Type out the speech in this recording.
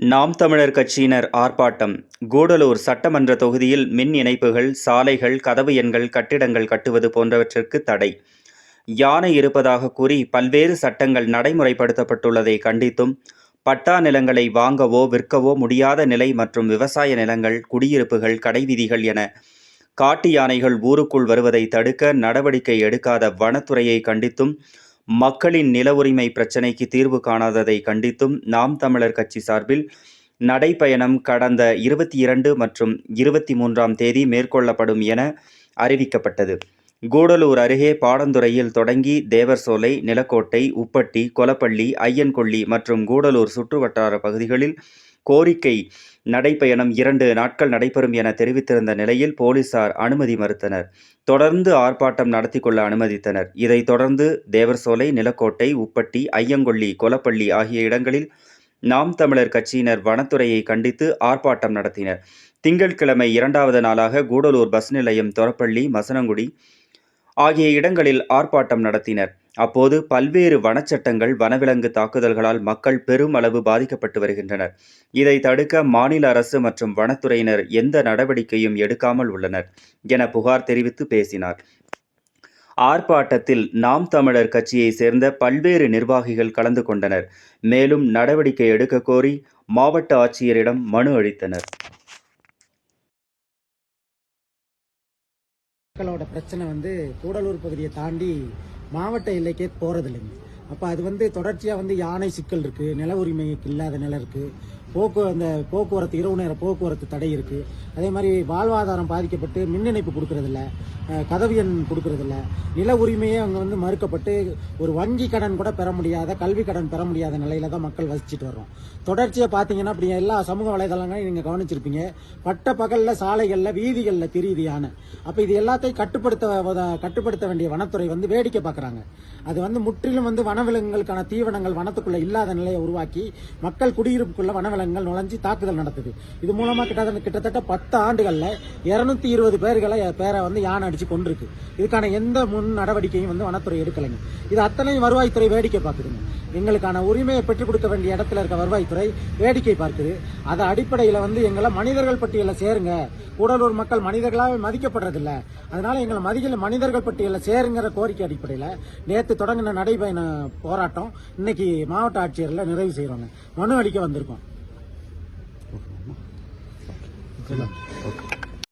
நாம் தமிழர் கட்சியினர் ஆர்ப்பாட்டம். கூடலூர் சட்டமன்ற தொகுதியில் மின் இணைப்புகள் சாலைகள் கதவு எண்கள் கட்டிடங்கள் கட்டுவது போன்றவற்றிற்கு தடை. யானை இருப்பதாக கூறி பல்வேறு சட்டங்கள் நடைமுறைப்படுத்தப்பட்டுள்ளதை கண்டித்தும் பட்டா நிலங்களை வாங்கவோ விற்கவோ முடியாத நிலை மற்றும் விவசாய நிலங்கள் குடியிருப்புகள் கடைவீதிகள் என காட்டு யானைகள் ஊருக்குள் வருவதை தடுக்க நடவடிக்கை எடுக்காத வனத்துறையை கண்டித்தும் மக்களின் நில உரிமை பிரச்சினைக்கு தீர்வு காணாததை கண்டித்தும் நாம் தமிழர் கட்சி சார்பில் நடைப்பயணம் கடந்த இருபத்தி இரண்டு மற்றும் இருபத்தி மூன்றாம் தேதி மேற்கொள்ளப்படும் என அறிவிக்கப்பட்டது. கூடலூர் அருகே பாடந்துறையில் தொடங்கி தேவர்சோலை நிலக்கோட்டை உப்பட்டி கொலப்பள்ளி ஐயன்கொள்ளி மற்றும் கூடலூர் சுற்றுவட்டார பகுதிகளில் கோரிக்கை நடைப்பயணம் இரண்டு நாட்கள் நடைபெறும் என தெரிவித்திருந்த நிலையில் போலீசார் அனுமதி மறுத்தனர். தொடர்ந்து ஆர்ப்பாட்டம் நடத்தி கொள்ள அனுமதித்தனர். இதைத் தொடர்ந்து தேவர்சோலை நிலக்கோட்டை உப்பட்டி ஐயங்கொல்லி கொலப்பள்ளி ஆகிய இடங்களில் நாம் தமிழர் கட்சியினர் வனத்துறையை கண்டித்து ஆர்ப்பாட்டம் நடத்தினர். திங்கட்கிழமை இரண்டாவது நாளாக கூடலூர் பஸ் நிலையம் தொரப்பள்ளி மசனங்குடி ஆகிய இடங்களில் ஆர்ப்பாட்டம் நடத்தினர். அப்போது பல்வேறு வனச்சட்டங்கள் வனவிலங்கு தாக்குதல்களால் மக்கள் பெரும் அளவு பாதிக்கப்பட்டு வருகின்றனர். இதை தடுக்க மாநில அரசு மற்றும் வனத்துறையினர் எந்த நடவடிக்கையும் எடுக்காமல் உள்ளனர் என புகார் தெரிவித்து பேசினார். ஆர்ப்பாட்டத்தில் நாம் தமிழர் கட்சியை சேர்ந்த பல்வேறு நிர்வாகிகள் கலந்து கொண்டனர். மேலும் நடவடிக்கை எடுக்க கோரி மாவட்ட ஆட்சியரிடம் மனு அளித்தனர். மக்களோட பிரச்சனை வந்து கூடலூர் பகுதியை தாண்டி மாவட்ட எல்லைக்கே போறதில்லைங்க. அப்போ அது வந்து தொடர்ச்சியாக வந்து யானை சிக்கல் இருக்கு நில உரிமைக்கு இல்லாத நிலம் இருக்கு. போக்கு அந்த போக்குவரத்து இரவு நேர போக்குவரத்து தடை இருக்கு. அதே மாதிரி வாழ்வாதாரம் பாதிக்கப்பட்டு மின் இணைப்பு கொடுக்கறதில்ல கதவு எண் கொடுக்கறதில்ல. நில உரிமையே அங்கே வந்து மறுக்கப்பட்டு ஒரு வங்கி கடன் கூட பெற முடியாத கல்வி கடன் பெற முடியாத நிலையில தான் மக்கள் வசிச்சுட்டு வர்றோம். தொடர்ச்சியாக பார்த்தீங்கன்னா அப்படி எல்லா சமூக வலைதளங்களையும் நீங்கள் கவனிச்சிருப்பீங்க. பட்ட பகலில் சாலைகளில் வீதிகளில் தெரியுது யானை அப்போ இது எல்லாத்தையும் கட்டுப்படுத்த கட்டுப்படுத்த வேண்டிய வனத்துறை வந்து வேடிக்கை பார்க்குறாங்க அது வந்து முற்றிலும் வந்து வனவிலங்குகளுக்கான தீவனங்கள் வனத்துக்குள்ளே இல்லாத நிலையை உருவாக்கி மக்கள் குடியிருப்புக்குள்ள வனவிலங்கு வனவிலங்குகள் நுழைஞ்சு தாக்குதல் நடத்துது. இது மூலமா கிட்டத்தட்ட கிட்டத்தட்ட பத்து ஆண்டுகள்ல இருநூத்தி இருபது பேர்களை பேரை வந்து யானை அடிச்சு கொண்டிருக்கு இதுக்கான எந்த முன் நடவடிக்கையும் வந்து வனத்துறை எடுக்கலைங்க. இது அத்தனையும் வருவாய்த்துறை வேடிக்கை பார்க்குதுங்க. எங்களுக்கான உரிமையை பெற்றுக் கொடுக்க வேண்டிய இடத்துல இருக்க வருவாய்த்துறை வேடிக்கை பார்க்குது. அதை அடிப்படையில் வந்து எங்களை மனிதர்கள் பட்டியலில் சேருங்க. கூடலூர் மக்கள் மனிதர்களாகவே மதிக்கப்படுறதில்ல. அதனால எங்களை மதிக்கல மனிதர்கள் பட்டியலில் சேருங்கிற கோரிக்கை அடிப்படையில் நேற்று தொடங்கின நடைபயண போராட்டம் இன்னைக்கு மாவட்ட ஆட்சியரில் நிறைவு செய்கிறோங்க மனு அளிக்க வந்திருக்கோம். 真的。